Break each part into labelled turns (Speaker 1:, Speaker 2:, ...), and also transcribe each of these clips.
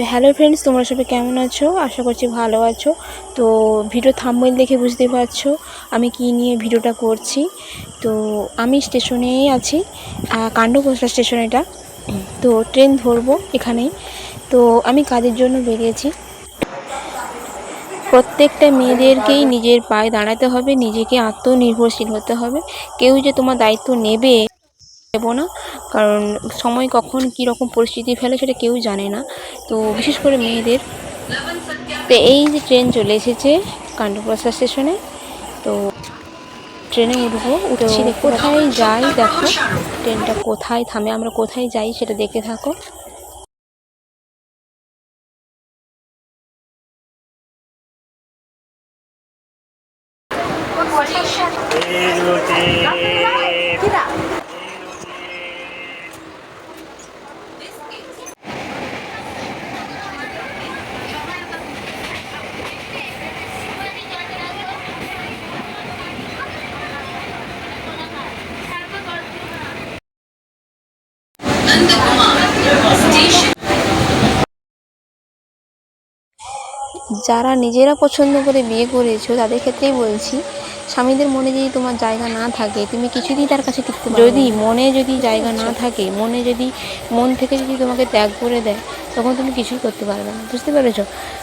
Speaker 1: Hello friends তোমরা সবাই কেমন আছো? আশা করছি ভালো আছো। তো ভিডিও থাম্বনেল দেখে বুঝতে পারছ আমি কি নিয়ে ভিডিওটা করছি। তো আমি স্টেশনেই আছি কাণ্ডঘোষা স্টেশন এটা। তো ট্রেন ধরবো এখানেই। তো আমি কাজের জন্য বেরিয়েছি। প্রত্যেকটা মেয়েদেরকেই নিজের পায়ে দাঁড়াতে হবে, নিজেকে আত্মনির্ভরশীল হতে হবে। কেউ যে তোমার দায়িত্ব নেবে দেবো না কারণ সময় কখন কী রকম পরিস্থিতি ফেলে সেটা কেউ জানে না তো বিশেষ করে মেয়েদের তো এই যে ট্রেন চলে এসেছে কাণ্ডপ্রসা স্টেশনে তো ট্রেনে উঠবো উঠছি কোথায় যাই দেখো ট্রেনটা কোথায় থামে আমরা কোথায় যাই সেটা দেখে থাকো যারা নিজেরা পছন্দ করে বিয়ে করেছ তাদের ক্ষেত্রেই বলছি স্বামীদের মনে যদি তোমার জায়গা না থাকে তুমি কিছুদিন তার কাছে টিকতে যদি মনে যদি জায়গা না থাকে মনে যদি মন থেকে যদি তোমাকে ত্যাগ করে দেয় তখন তুমি কিছুই করতে পারবে না বুঝতে পেরেছ?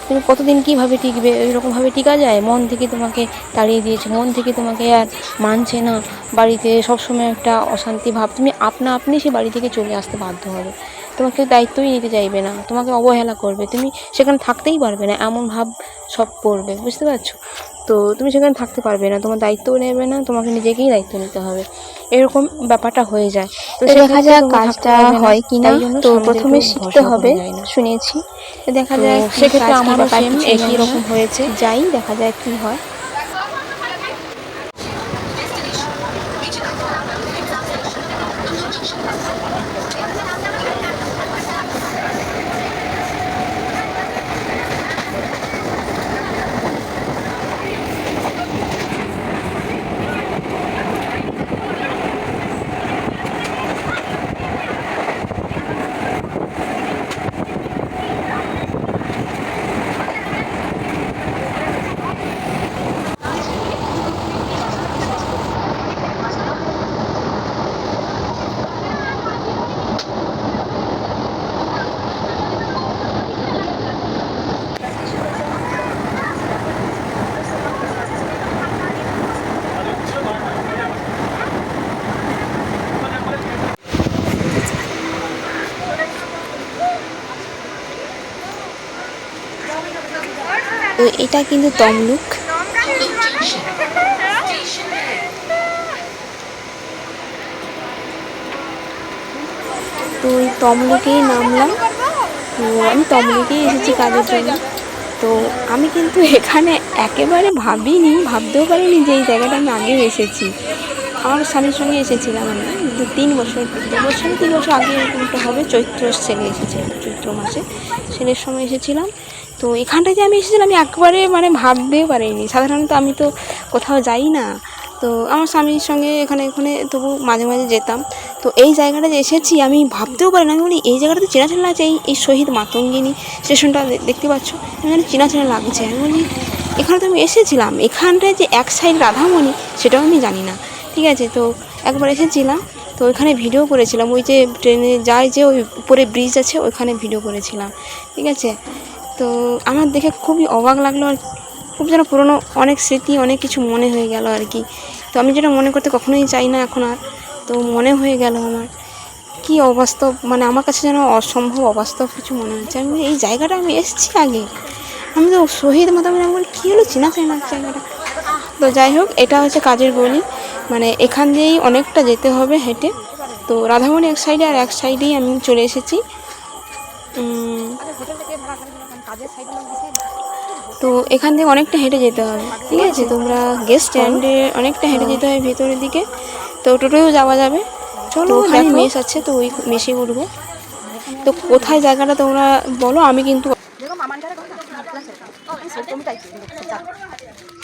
Speaker 1: তুমি কতদিন কীভাবে টিকবে ওইরকমভাবে টিকা যায়? মন থেকে তোমাকে তাড়িয়ে দিয়েছে মন থেকে তোমাকে আর মানছে না বাড়িতে সবসময় একটা অশান্তি ভাব তুমি আপনা আপনি সে বাড়ি থেকে চলে আসতে বাধ্য হবে। তোমাকে দায়িত্বই নিতে চাইবে না তোমাকে অবহেলা করবে। তুমি সেখানে থাকতেই পারবে না এমন ভাব সব করবে বুঝতে পারছ? তো তুমি সেখানে থাকতে পারবে না তোমার দায়িত্বও নেবে না তোমাকে নিজেকেই দায়িত্ব নিতে হবে। এরকম ব্যাপারটা হয়ে যায়। তো
Speaker 2: দেখা
Speaker 1: থাকতে
Speaker 2: কাজটা হয়
Speaker 1: কি না
Speaker 2: তো প্রথমে শিখতে হবে
Speaker 1: যায়।
Speaker 2: শুনেছি। দেখা যায়
Speaker 1: সেক্ষেত্রে
Speaker 2: আমার
Speaker 1: একই রকম হয়েছে। যাই দেখা যায় কি হয়
Speaker 2: তো এটা কিন্তু তমলুক। তো ওই তমলুকেই নামলাম। তো আমি তমলুকেই এসেছি কাজের জন্য। তো আমি কিন্তু এখানে একেবারে ভাবিনি, ভাবতেও পারিনি যে এই জায়গাটা আমি আগেও এসেছি। আমার স্বামীর সঙ্গে এসেছিলাম আমি। দু, তিন বছর দু বছর, তিন বছর আগে এরকমটা হবে চৈত্র সেলে এসেছিলাম চৈত্র মাসে। সেলের সময় এসেছিলাম। তো এখানটায় যে আমি এসেছিলাম, আমি একবারে মানে ভাবতেও পারিনি। সাধারণত আমি তো কোথাও যাই না। তো আমার স্বামীর সঙ্গে এখানে এখানে তবু মাঝে মাঝে যেতাম। তো এই জায়গাটা যে এসেছি, আমি ভাবতেও পারি না আমি বলি, এই জায়গাটা তো চেনা চেনা লাগছে এই এই শহীদ মাতঙ্গিনী স্টেশনটা দেখতে পাচ্ছ? এখানে চেনা চেনা লাগছে। আমি বলি, এখানে তো আমি এসেছিলাম। এখানটায় যে এক সাইড রাধামণি, সেটাও আমি জানি না। ঠিক আছে, তো একবার এসেছিলাম। তো ওইখানে ভিডিও করেছিলাম। ওই যে ট্রেনে যায় যে ওই উপরে ব্রিজ আছে, ওইখানে ভিডিও করেছিলাম। ঠিক আছে? তো আমার দেখে খুবই অবাক লাগল আর খুব যেন পুরনো অনেক স্মৃতি, অনেক কিছু মনে হয়ে গেল আর কি। তো আমি যেটা মনে করতে কখনোই চাই না এখন আর। তো মনে হয়ে গেল আমার। কি অবাস্তব মানে আমার কাছে যেন অসম্ভব অবাস্তব কিছু মনে হচ্ছে। আমি এই জায়গাটা আমি এসেছি আগে। আমি তো শহীদ মতো আমি বলি, কী হলো? চেনা চেনা জায়গাটা। তো যাই হোক, এটা হচ্ছে কাজের গলি মানে এখান দিয়েই অনেকটা যেতে হবে হেঁটে। তো রাধামণি এক সাইডে আর এক সাইডেই আমি চলে এসেছি। তো এখান থেকে অনেকটা হেঁটে যেতে হবে ঠিক আছে? তোমরা গেস্ট স্ট্যান্ডে অনেকটা হেঁটে যেতে হয় ভেতরের দিকে। তো টোটোও যাওয়া যাবে। চলো ওখানে মেস আছে তো ওই মেসে উঠবো। তো কোথায় জায়গাটা তোমরা বলো আমি কিন্তু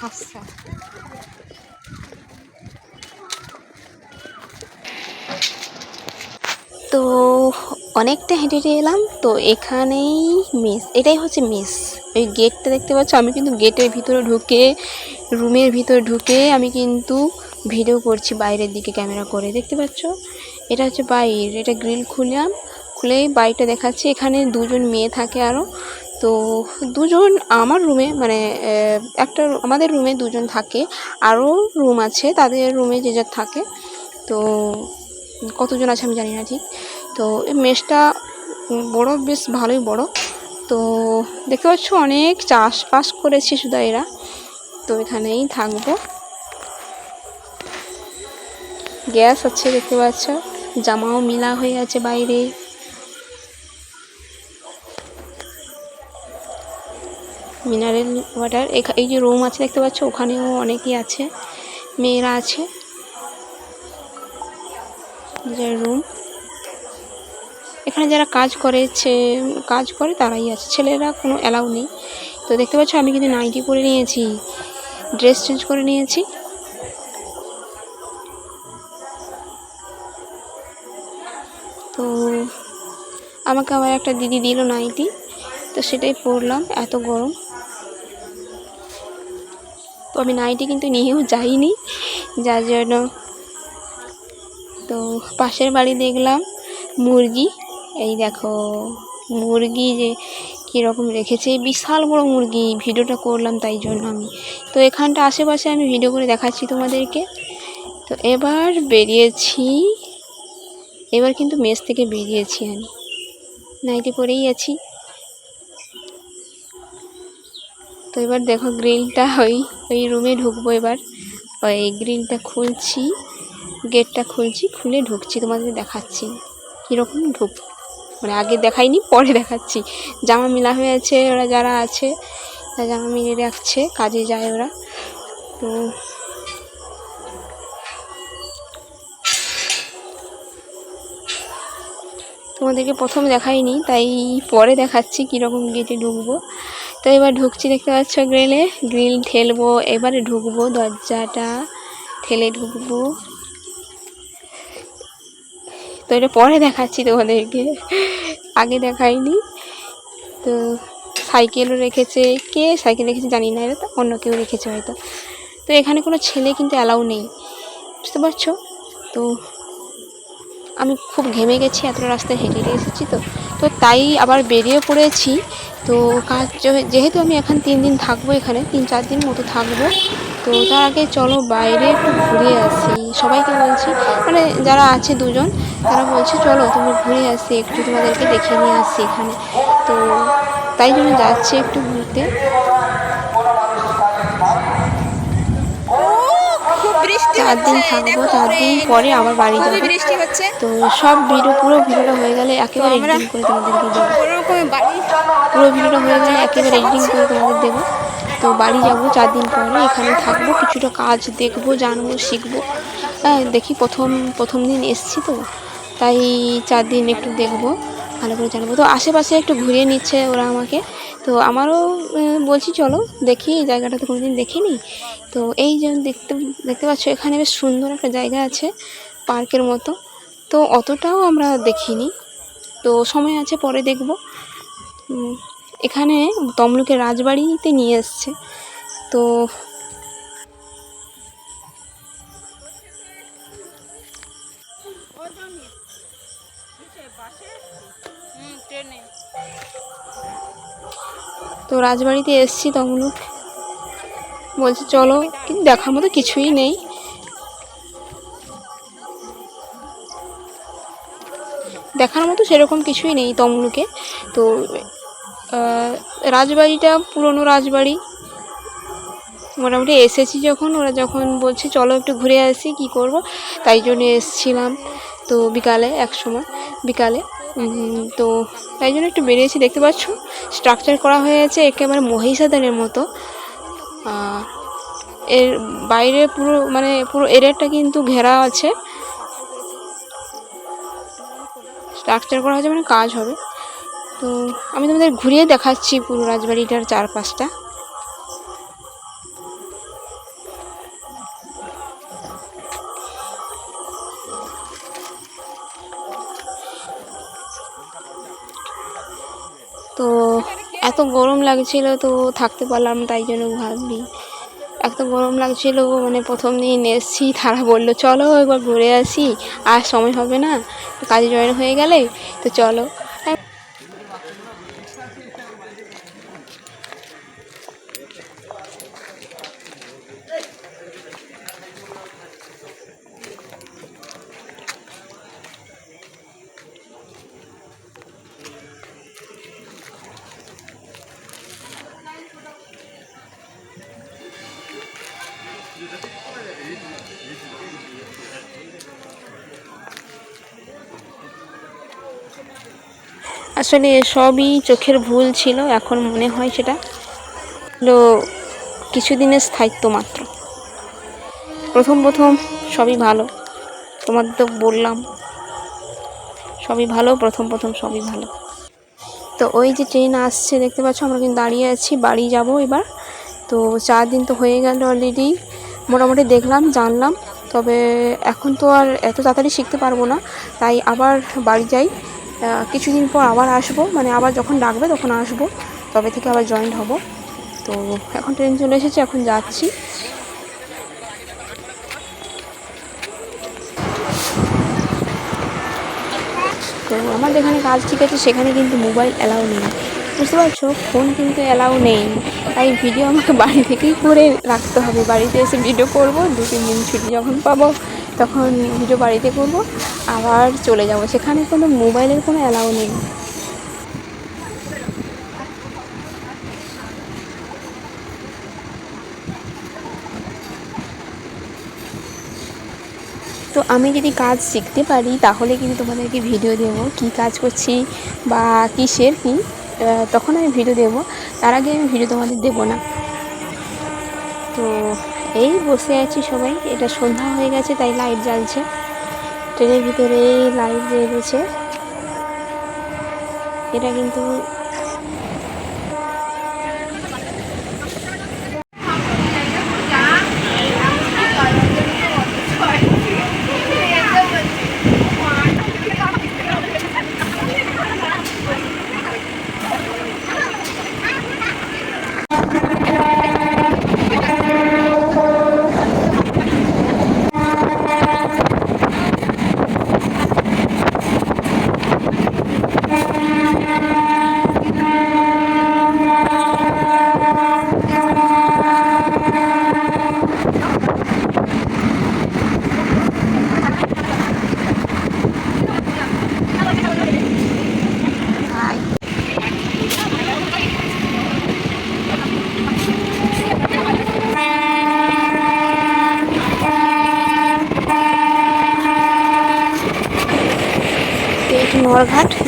Speaker 2: আচ্ছা। তো অনেকটা হেঁটে হেঁটে এলাম, তো এখানেই মেস এটাই হচ্ছে মেস ওই গেটটা দেখতে পাচ্ছ, আমি কিন্তু গেটের ভিতরে ঢুকে রুমের ভিতরে ঢুকে আমি কিন্তু ভিডিও করছি বাইরের দিকে ক্যামেরা করে, দেখতে পাচ্ছ? এটা হচ্ছে বাইর, এটা গ্রিল খুললাম খুলেই বাড়িটা দেখাচ্ছি, এখানে দুজন মেয়ে থাকে আরও তো দুজন আমার রুমে মানে একটা আমাদের রুমে দুজন থাকে আরও রুম আছে, তাদের রুমে যে যার থাকে। তো কতজন আছে আমি জানি না ঠিক। তো এই উম, বড় বেশ ভালোই বড়। তো দেখতে পাচ্ছ অনেক চাষবাস করেছে শুধু এরা। তো এখানেই থাকব। গ্যাস আছে দেখতে পাচ্ছ। জামাও মিলা হয়ে আছে বাইরে। মিনারেল ওয়াটার এই যে রুম আছে দেখতে পাচ্ছ ওখানেও অনেকেই আছে। মেয়েরা আছে। রুম। এখানে যারা কাজ করেছে কাজ করে তারাই আছে। ছেলেরা কোনো অ্যালাউ নেই। তো দেখতে পাচ্ছ, আমি কিন্তু নাইটি পরে নিয়েছি, ড্রেস চেঞ্জ করে নিয়েছি। তো আমাকে আবার একটা দিদি দিল নাইটি, তো সেটাই পরলাম, এত গরম। তো আমি নাইটি কিন্তু নিয়েও যাইনি, যার জন্য তো পাশের বাড়ি দেখলাম মুরগি। এই দেখো, মুরগি যে কীরকম রেখেছে বিশাল বড় মুরগি, ভিডিওটা করলাম তাই জন্য আমি। তো এখানটা আশেপাশে আমি ভিডিও করে দেখাচ্ছি তোমাদেরকে। তো এবার বেরিয়েছি, এবার কিন্তু মেস থেকে বেরিয়েছি আমি। নাইটি পরেই আছি। তো এবার দেখো গ্রিলটা, ওই ওই রুমে ঢুকবো এবার। ওই গ্রিলটা খুলছি, গেটটা খুলছি, খুলে ঢুকছি, তোমাদের দেখাচ্ছি। কীরকম ঢুক মানে আগে দেখাইনি, পরে দেখাচ্ছি। জামা মিলা হয়ে আছে ওরা যারা আছে তারা জামা মিলে রাখছে, কাজে যায় ওরা। তো তোমাদেরকে প্রথম দেখাইনি, তাই পরে দেখাচ্ছি কীরকম গেটে ঢুকবো। তো এবার ঢুকছি, দেখতে পাচ্ছ গ্রিলে গ্রিল ঠেলবো, এবারে ঢুকবো, দরজাটা ঠেলে ঢুকবো। তো এটা পরে দেখাচ্ছি তোমাদেরকে। আগে দেখাইনি। তো সাইকেলও রেখেছে। কে সাইকেল রেখেছে জানি না, এটা তো অন্য কেউ রেখেছে হয়তো। তো এখানে কোনো ছেলে কিন্তু অ্যালাউ নেই। বুঝতে পারছ? তো আমি খুব ঘেমে গেছি, এতটা রাস্তায় হেঁটে হেঁটে এসেছি তো। তো তাই আবার বেরিয়ে পড়েছি। তো কাজ যেহেতু আমি এখন তিন দিন থাকব এখানে, তিন চার দিন মতো থাকব। তো তার আগে চলো বাইরে একটু ঘুরে আসি। সবাইকে বলছি মানে যারা আছে দুজন তারা বলছে চলো তুমি ঘুরে আসি একটু তোমাদেরকে দেখে নিয়ে আসি এখানে। তো তাই জন্য যাচ্ছি একটু ঘুরতে। চার দিন থাকব চার দিন পরে আবার বাড়ি যাব।
Speaker 1: বৃষ্টি হচ্ছে
Speaker 2: তো সব ভিডিও পুরো ভিডিওটা হয়ে গেলে একেবারে এডিটিং করে তোমাদেরকে দেবো। পুরো ভিডিওটা হয়ে গেলে একেবারে এডিটিং করে তোমাদের দেবো। তো বাড়ি যাব, চার দিন পরে এখানে থাকব, কিছুটা কাজ দেখব, জানব, শিখব। হ্যাঁ দেখি প্রথম প্রথম দিন এসছি তো, তাই চার দিন একটু দেখব, ভালো করে জানব। তো আশেপাশে একটু ঘুরিয়ে নিচ্ছে ওরা আমাকে। তো আমারও বলছি চলো, দেখি, এই জায়গাটা তো কোনোদিন দেখিনি। তো এই যে দেখতে দেখতে পাচ্ছ, এখানে বেশ সুন্দর একটা জায়গা আছে, পার্কের মতো। তো অতটাও আমরা দেখিনি। তো সময় আছে, পরে দেখব। এখানে তমলুকের রাজবাড়িতে নিয়ে এসছে। তো তো রাজবাড়িতে এসছি তমলুক। বলছে, চলো, কিন্তু দেখার মতো কিছুই নেই। দেখার মতো সেরকম কিছুই নেই তমলুকে। তো রাজবাড়িটা, পুরনো রাজবাড়ি। মোটামুটি এসেছি যখন, ওরা যখন বলছে, চলো একটু ঘুরে আসি, কি করব? তাই জন্য এসছিলাম। তো বিকালে, এক সময়, বিকালে। তো তাই জন্য একটু বেরিয়েছি, দেখতে পাচ্ছ? স্ট্রাকচার করা হয়েছে একেবারে মহিষাদানের মতো। এর বাইরে পুরো মানে পুরো এরিয়াটা কিন্তু ঘেরা আছে। স্ট্রাকচার করা হয়েছে মানে কাজ হবে। তো আমি তোমাদের ঘুরিয়ে দেখাচ্ছি পুরো রাজবাড়িটার চারপাশটা। তো এত গরম লাগছিল তো থাকতে পারলাম তাই জন্য ভাবলি। এত গরম লাগছিল মানে প্রথম দিন এসেছি, তারা বলল, চলো একবার ঘুরে আসি, আর সময় হবে না, কাজে জয়েন হয়ে গেলে, তো চলো। আসলে সবই চোখের ভুল ছিল, এখন মনে হয় সেটা হলো কিছুদিনের স্থায়িত্ব মাত্র। প্রথম প্রথম সবই ভালো, তোমাদের তো বললাম, সবই ভালো, প্রথম প্রথম সবই ভালো। তো ওই যে ট্রেন আসছে, দেখতে পাচ্ছ আমরা কিন্তু দাঁড়িয়ে আছি, বাড়ি যাব এবার। তো চার দিন তো হয়ে গেল অলরেডি মোটামুটি দেখলাম, জানলাম, তবে এখন তো আর এত তাড়াতাড়ি শিখতে পারব না, তাই আবার বাড়ি যাই। কিছুদিন পর আবার আসব। মানে আবার যখন ডাকবে তখন আসব। তবে থেকে আবার জয়েন্ট হব। তো এখন ট্রেন চলে এসেছে, এখন যাচ্ছি। তো আমাদের এখানে কাজ ঠিক আছে, সেখানে কিন্তু মোবাইল অ্যালাউ নেই। বুঝতে পারছ? ফোন কিন্তু অ্যালাউ নেই। তাই ভিডিও আমাকে বাড়ি থেকেই করে রাখতে হবে। বাড়িতে এসে ভিডিও করব, দু, তিন দিন ছুটি যখন পাবো, তখন ভিডিও বাড়িতে করব। আবার চলে যাব। সেখানে কোনো মোবাইলের কোনো অ্যালাউ নেই। তো আমি যদি কাজ শিখতে পারি, তাহলে কিন্তু তোমাদেরকে ভিডিও দেবো। কী কাজ করছি বা কিসের কী? তখন আমি ভিডিও দেবো। তার আগে আমি ভিডিও তোমাদের দেবো না। তো এই বসে আছি সবাই। এটা সন্ধ্যা হয়ে গেছে, তাই লাইট জ্বালছে। ট্রেনের ভিতরে লাইট জ্বেলেছে। এটা কিন্তু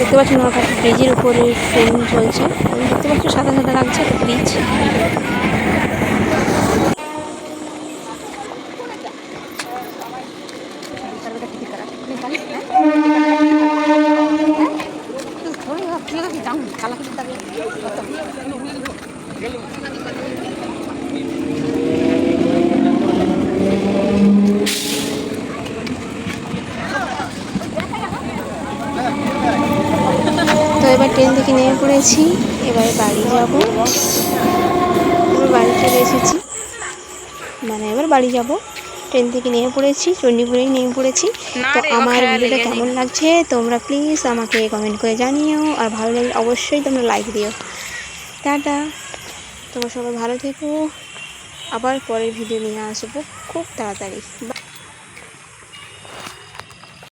Speaker 2: এটা পাচ্ছ ব্রিজের উপরে ট্রেন চলছে। দেখতে পাচ্ছি সাদা সাদা লাগছে ব্রিজ তো নেমে পড়েছি এবারে বাড়ি যাব। এবার বাড়ি চলে এসেছি মানে এবার বাড়ি যাব। ট্রেন থেকে নেমে পড়েছি চণ্ডীপুরেই নেমে পড়েছি। তো আমার ভিডিওটা কেমন লাগছে তোমরা প্লিজ আমাকে কমেন্ট করে জানিও। আর ভালো লাগলে অবশ্যই তোমরা লাইক দিও। টাটা। তোমরা সবাই ভালো থেকো। আবার পরের ভিডিও নিয়ে আসব। খুব তাড়াতাড়ি।